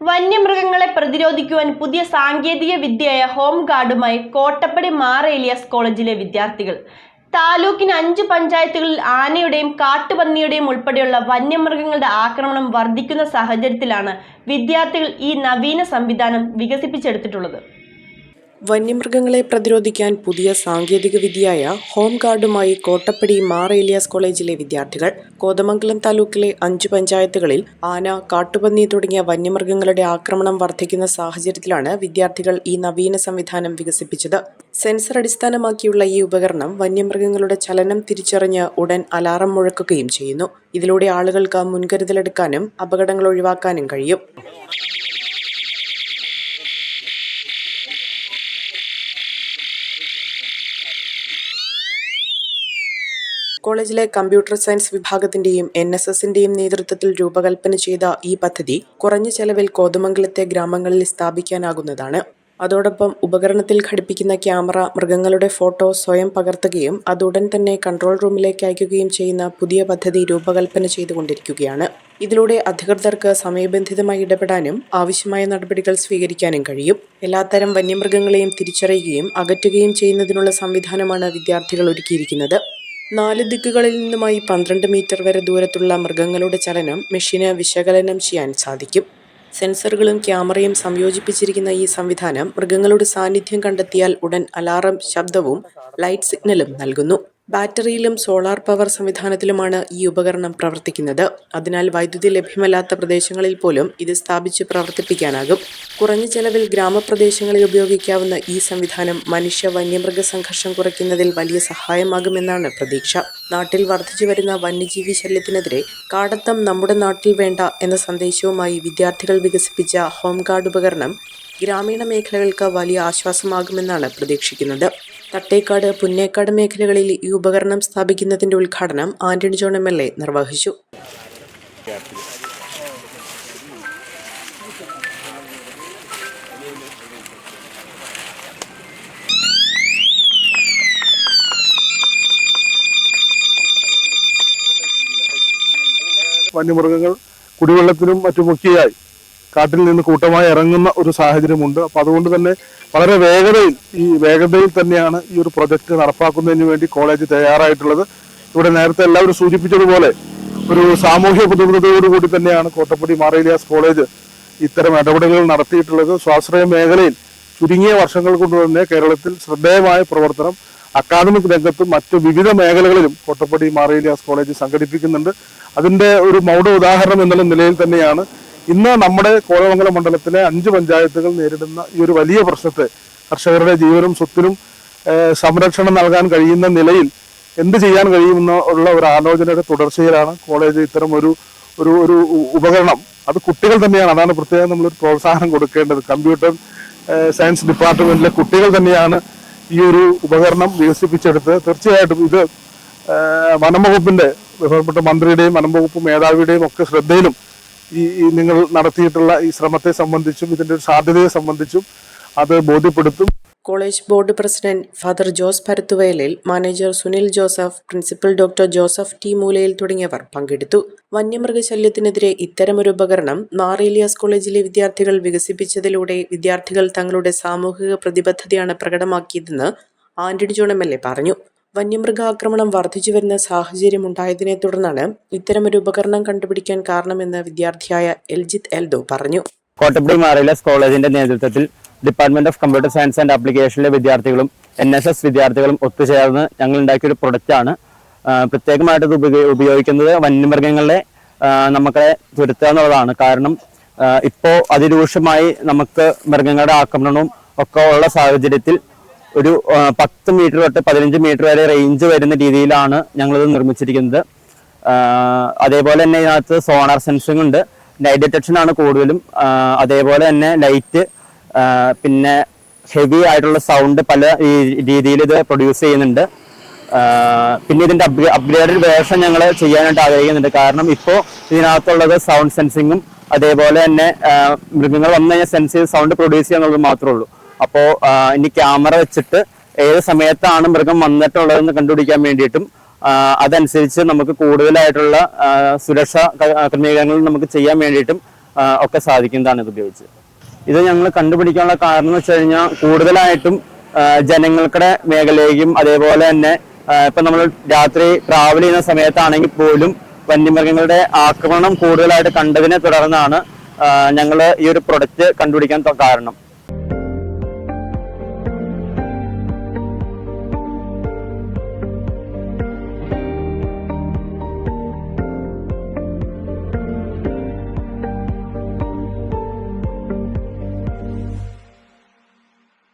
വന്യമൃഗങ്ങളെ പ്രതിരോധിക്കുവാൻ പുതിയ സാങ്കേതിക വിദ്യയായ ഹോം ഗാർഡുമായി കോട്ടപ്പടി മാർ ഏലിയാസ് കോളേജിലെ വിദ്യാർത്ഥികൾ. താലൂക്കിന് അഞ്ച് പഞ്ചായത്തുകളിൽ ആനയുടെയും കാട്ടുപന്നിയുടെയും ഉൾപ്പെടെയുള്ള വന്യമൃഗങ്ങളുടെ ആക്രമണം വർദ്ധിക്കുന്ന സാഹചര്യത്തിലാണ് വിദ്യാർത്ഥികൾ ഈ നവീന സംവിധാനം വികസിപ്പിച്ചെടുത്തിട്ടുള്ളത്. വന്യമൃഗങ്ങളെ പ്രതിരോധിക്കാൻ പുതിയ സാങ്കേതിക വിദ്യയായ ഹോം ഗാർഡുമായി കോട്ടപ്പടി മാർ ഏലിയാസ് കോളേജിലെ വിദ്യാർത്ഥികൾ കോതമംഗലം താലൂക്കിലെ അഞ്ച് പഞ്ചായത്തുകളിൽ ആന കാട്ടുപന്നി തുടങ്ങിയ വന്യമൃഗങ്ങളുടെ ആക്രമണം വർദ്ധിക്കുന്ന സാഹചര്യത്തിലാണ് വിദ്യാർത്ഥികൾ ഈ നവീന സംവിധാനം വികസിപ്പിച്ചത്. സെൻസർ അടിസ്ഥാനമാക്കിയുള്ള ഈ ഉപകരണം വന്യമൃഗങ്ങളുടെ ചലനം തിരിച്ചറിഞ്ഞ് ഉടൻ അലാറം മുഴക്കുകയും ചെയ്യുന്നു. ഇതിലൂടെ ആളുകൾക്ക് മുൻകരുതലെടുക്കാനും അപകടങ്ങൾ ഒഴിവാക്കാനും കഴിയും. കോളേജിലെ കമ്പ്യൂട്ടർ സയൻസ് വിഭാഗത്തിന്റെയും എൻ എസ് എസിന്റെയും നേതൃത്വത്തിൽ രൂപകൽപ്പന ചെയ്ത ഈ പദ്ധതി കുറഞ്ഞ ചെലവിൽ കോതമംഗലത്തെ ഗ്രാമങ്ങളിൽ സ്ഥാപിക്കാനാകുന്നതാണ്. അതോടൊപ്പം ഉപകരണത്തിൽ ഘടിപ്പിക്കുന്ന ക്യാമറ മൃഗങ്ങളുടെ ഫോട്ടോ സ്വയം പകർത്തുകയും അത് ഉടൻ തന്നെ കൺട്രോൾ റൂമിലേക്ക് അയക്കുകയും ചെയ്യുന്ന പുതിയ പദ്ധതി രൂപകൽപ്പന ചെയ്തുകൊണ്ടിരിക്കുകയാണ്. ഇതിലൂടെ അധികൃതർക്ക് സമയബന്ധിതമായി ഇടപെടാനും ആവശ്യമായ നടപടികൾ സ്വീകരിക്കാനും കഴിയും. എല്ലാത്തരം വന്യമൃഗങ്ങളെയും തിരിച്ചറിയുകയും അകറ്റുകയും ചെയ്യുന്നതിനുള്ള സംവിധാനമാണ് വിദ്യാർത്ഥികൾ ഒരുക്കിയിരിക്കുന്നത്. നാല് ദിക്കുകളിൽ നിന്നുമായി പന്ത്രണ്ട് മീറ്റർ വരെ ദൂരത്തുള്ള മൃഗങ്ങളുടെ ചലനം മെഷീന് വിശകലനം ചെയ്യാൻ സാധിക്കും. സെൻസറുകളും ക്യാമറയും സംയോജിപ്പിച്ചിരിക്കുന്ന ഈ സംവിധാനം മൃഗങ്ങളുടെ സാന്നിധ്യം കണ്ടെത്തിയാൽ ഉടൻ അലാറം ശബ്ദവും ലൈറ്റ് സിഗ്നലും നൽകുന്നു. ബാറ്ററിയിലും സോളാർ പവർ സംവിധാനത്തിലുമാണ് ഈ ഉപകരണം പ്രവർത്തിക്കുന്നത്. അതിനാൽ വൈദ്യുതി ലഭ്യമല്ലാത്ത പ്രദേശങ്ങളിൽ പോലും ഇത് സ്ഥാപിച്ച് പ്രവർത്തിപ്പിക്കാനാകും. കുറഞ്ഞ ചെലവിൽ ഗ്രാമപ്രദേശങ്ങളിൽ ഉപയോഗിക്കാവുന്ന ഈ സംവിധാനം മനുഷ്യ വന്യമൃഗ സംഘർഷം കുറയ്ക്കുന്നതിൽ വലിയ സഹായമാകുമെന്നാണ് പ്രതീക്ഷ. നാട്ടിൽ വർദ്ധിച്ചു വരുന്ന വന്യജീവി ശല്യത്തിനെതിരെ കാടത്തം നമ്മുടെ നാട്ടിൽ വേണ്ട എന്ന സന്ദേശവുമായി വിദ്യാർത്ഥികൾ വികസിപ്പിച്ച ഹോം ഗാർഡ് ഉപകരണം ഗ്രാമീണ മേഖലകൾക്ക് വലിയ ആശ്വാസമാകുമെന്നാണ് പ്രതീക്ഷിക്കുന്നത്. തട്ടേക്കാട് പുന്നേക്കാട് മേഖലകളിൽ ഈ ഉപകരണം സ്ഥാപിക്കുന്നതിന്റെ ഉദ്ഘാടനം Antony John M L A നിർവഹിച്ചു. വന്യമൃഗങ്ങൾ കുടിവെള്ളത്തിനും മറ്റുമൊക്കെയായി കാട്ടിൽ നിന്ന് കൂട്ടമായി ഇറങ്ങുന്ന ഒരു സാഹചര്യമുണ്ട്. അപ്പൊ അതുകൊണ്ട് തന്നെ വളരെ വേഗതയിൽ ഈ വേഗതയിൽ തന്നെയാണ് ഈ ഒരു പ്രൊജക്ട് നടപ്പാക്കുന്നതിന് വേണ്ടി കോളേജ് തയ്യാറായിട്ടുള്ളത്. ഇവിടെ നേരത്തെ എല്ലാവരും സൂചിപ്പിച്ചതുപോലെ ഒരു സാമൂഹ്യ പ്രതിബദ്ധതയോടുകൂടി തന്നെയാണ് കോട്ടപ്പടി മാറേലിയാസ് കോളേജ് ഇത്തരം ഇടപെടലുകൾ നടത്തിയിട്ടുള്ളത്. സ്വാശ്രയ മേഖലയിൽ ചുരുങ്ങിയ വർഷങ്ങൾ കൊണ്ട് തന്നെ കേരളത്തിൽ ശ്രദ്ധേയമായ പ്രവർത്തനം അക്കാദമിക് രംഗത്തും മറ്റു വിവിധ മേഖലകളിലും കോട്ടപ്പടി മാറേലിയാസ് കോളേജ് സംഘടിപ്പിക്കുന്നുണ്ട്. അതിന്റെ ഒരു മൗഢ ഉദാഹരണം എന്നുള്ള നിലയിൽ തന്നെയാണ് ഇന്ന് നമ്മുടെ കോതമംഗലം മണ്ഡലത്തിലെ അഞ്ച് പഞ്ചായത്തുകൾ നേരിടുന്ന ഈ ഒരു വലിയ പ്രശ്നത്തെ കർഷകരുടെ ജീവനും സ്വത്തിനും സംരക്ഷണം നൽകാൻ കഴിയുന്ന നിലയിൽ എന്ത് ചെയ്യാൻ കഴിയുമെന്ന ഉള്ള ഒരു ആലോചനയുടെ തുടർച്ചയിലാണ് കോളേജ് ഇത്തരം ഒരു ഒരു ഒരു ഉപകരണം. അത് കുട്ടികൾ തന്നെയാണ്. അതാണ് പ്രത്യേകം നമ്മളൊരു പ്രോത്സാഹനം കൊടുക്കേണ്ടത്. കമ്പ്യൂട്ടർ സയൻസ് ഡിപ്പാർട്ട്മെന്റിലെ കുട്ടികൾ തന്നെയാണ് ഈ ഒരു ഉപകരണം വികസിപ്പിച്ചെടുത്ത് തീർച്ചയായിട്ടും ഇത് വനം വകുപ്പിന്റെ ബഹുമാനപ്പെട്ട മന്ത്രിയുടെയും വനം വകുപ്പ് മേധാവിയുടെയും ഒക്കെ ശ്രദ്ധയിലും ഈ നിങ്ങൾ നടത്തിയിട്ടുള്ള ഈ ശ്രമത്തെ സംബന്ധിച്ചും ഇതിന്റെ ഒരു സാധ്യതയെ സംബന്ധിച്ചും അത് ബോധ്യപ്പെടുത്തും. College board president father Jose Parathuvayalil manager Sunil Joseph principal doctor Joseph T Moolayil തുടങ്ങിയവർ പങ്കെടുത്തു. വന്യമൃഗശല്യത്തിനെതിരെ ഇത്തരമൊരു ഉപകരണം മാറേലിയാസ് കോളേജിലെ വിദ്യാർത്ഥികൾ വികസിപ്പിച്ചതിലൂടെ വിദ്യാർത്ഥികൾ തങ്ങളുടെ സാമൂഹിക പ്രതിബദ്ധതയാണ് പ്രകടമാക്കിയതെന്ന് Antony John M L A പറഞ്ഞു. വന്യമൃഗാക്രമണം വർദ്ധിച്ചു വരുന്ന സാഹചര്യം ഉണ്ടായതിനെ തുടർന്നാണ് ഇത്തരമൊരു ഉപകരണം കണ്ടുപിടിക്കാൻ കാരണമെന്ന് വിദ്യാർത്ഥിയായ എൽജിത് എൽദോ പറഞ്ഞു. കോട്ടപ്പടി മാറിലസ് കോളേജിന്റെ നേതൃത്വത്തിൽ department of computer science and ആപ്ലിക്കേഷനിലെ വിദ്യാർത്ഥികളും എൻ എസ് എസ് വിദ്യാർത്ഥികളും ഒത്തുചേർന്ന് ഞങ്ങൾ ഉണ്ടാക്കിയ ഒരു പ്രൊഡക്റ്റാണ് പ്രത്യേകമായിട്ട് ഇത് ഉപയോഗിക്കുന്നത് വന്യമൃഗങ്ങളെ നമുക്കെ തുരുത്തുക എന്നുള്ളതാണ്. കാരണം ഇപ്പോൾ അതിരൂക്ഷമായി നമുക്ക് മൃഗങ്ങളുടെ ആക്രമണവും ഒക്കെ ഉള്ള സാഹചര്യത്തിൽ ഒരു പത്ത് മീറ്റർ തൊട്ട് പതിനഞ്ച് മീറ്റർ വരെ റേഞ്ച് വരുന്ന രീതിയിലാണ് ഞങ്ങളിത് നിർമ്മിച്ചിരിക്കുന്നത്. അതേപോലെ തന്നെ ഇതിനകത്ത് സോണാർ സെൻസിങ് ഉണ്ട്. ലൈറ്റ് ഡിറ്റക്ഷൻ ആണ് കൂടുതലും. അതേപോലെ തന്നെ ലൈറ്റ് പിന്നെ ഹെവി ആയിട്ടുള്ള സൗണ്ട് പല രീതിയിൽ ഇത് പ്രൊഡ്യൂസ് ചെയ്യുന്നുണ്ട്. പിന്നെ പിന്നെ ഇതിന്റെ അപ്ഗ്രേഡഡ് വേർഷൻ ഞങ്ങൾ ചെയ്യാനായിട്ട് ആഗ്രഹിക്കുന്നുണ്ട്. കാരണം ഇപ്പോൾ ഇതിനകത്തുള്ളത് സൗണ്ട് സെൻസിങ്ങും അതേപോലെ തന്നെ മൃഗങ്ങൾ വന്നു കഴിഞ്ഞാൽ സെൻസ് ചെയ്ത് സൗണ്ട് പ്രൊഡ്യൂസ് ചെയ്യാന്നുള്ളത് മാത്രമേ ഉള്ളൂ. അപ്പോൾ ഇനി ക്യാമറ വെച്ചിട്ട് ഏത് സമയത്താണ് മൃഗം വന്നിട്ടുള്ളതെന്ന് കണ്ടുപിടിക്കാൻ വേണ്ടിയിട്ടും അതനുസരിച്ച് നമുക്ക് കൂടുതലായിട്ടുള്ള സുരക്ഷാ ക്രമീകരണങ്ങൾ നമുക്ക് ചെയ്യാൻ വേണ്ടിയിട്ടും ഒക്കെ സാധിക്കുന്നതാണ് ഇത് ഉപയോഗിച്ച്. ഇത് ഞങ്ങൾ കണ്ടുപിടിക്കാനുള്ള കാരണം എന്ന് വെച്ച് കഴിഞ്ഞാൽ കൂടുതലായിട്ടും ജനങ്ങൾക്കുടെ മേഖലയിലേക്കും അതേപോലെ തന്നെ ഇപ്പൊ നമ്മൾ രാത്രി ട്രാവൽ ചെയ്യുന്ന സമയത്താണെങ്കിൽ പോലും വന്യമൃഗങ്ങളുടെ ആക്രമണം കൂടുതലായിട്ട് കണ്ടതിനെ തുടർന്നാണ് ഞങ്ങൾ ഈ ഒരു പ്രൊഡക്റ്റ് കണ്ടുപിടിക്കാൻ കാരണം.